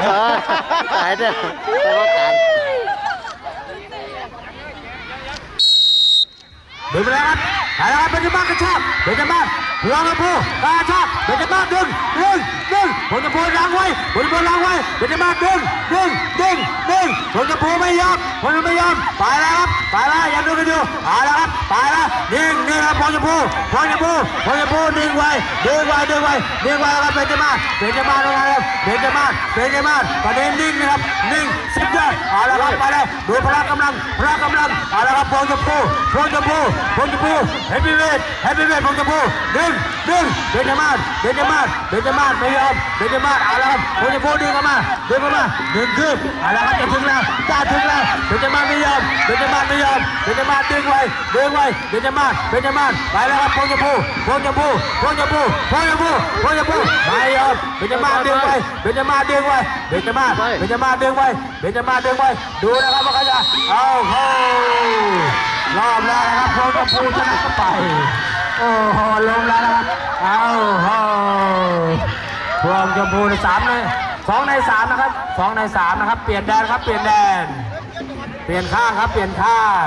เออสายเด้อแต่ว่าการดึงไปแล้วครับไปแล้วครับเบนจามาศกระชากเบนจามาศหัวกระพูกระชากเบนจามาศดึงดึงดึงผลกระพูล้างไว้ผลกระพูล้างไว้เบนจามาศดึงดึงดึงดึงผลกระพูไม่ยอมผลไม่ยอมไปแล้วครับไปแล้วยังดูกันอยู่ไปแล้วครับไปแล้วนิ่ งนิ่งครับผลกระพูผลกระพูผลกระพูนิ่งไว้ดึงไว้ดึงไว้ดึงไว้ครับเบนจามาเบนจามาศนะครับเบนจามาเบนจามาประเด็นนิ่งนะครับนิ่งสุดยอดเอาละครับไปแล้วดูพละกำลังพละกำลังเอาละครับพลกระพูพลกระพูพลกระพูเฮฟวีเวทเฮฟวีเวทพลกระพูดึงดึงเบนจามาเบนจามาเบนจามาไม่ยอมเบนจามาเอาละครับพลกระพูดึงเข้ามาดึงเข้ามาดึงขึ้นเอาละครับจะถึงแล้วจะถึงแล้วเบนจามา ไม่ยอมเบนจามาศดึงไว้ดึงไว้เบนจมาศเบนจมาศไปแล้วครับพลกระพูพลกระพูพลกระพูพลกระพูพลกระพูไม่ยอมเบนจมาศดึงไว้เบนจมาศดึงไว้เบนจมาศเบนจมาศดึงไว้เบนจมาศดึงไว้ดูนะครับว่าเขาจะเอาเข้ารอบแล้วนะครับพลกระพูชนะไปโอ้โหลงแล้วนะครับเอาโหพวงชมพูในสามเลยสองในสามนะครับสองในสามนะครับ เปลี่ยนแดนครับ เปลี่ยนแดน เปลี่ยนข้างครับ เปลี่ยนข้าง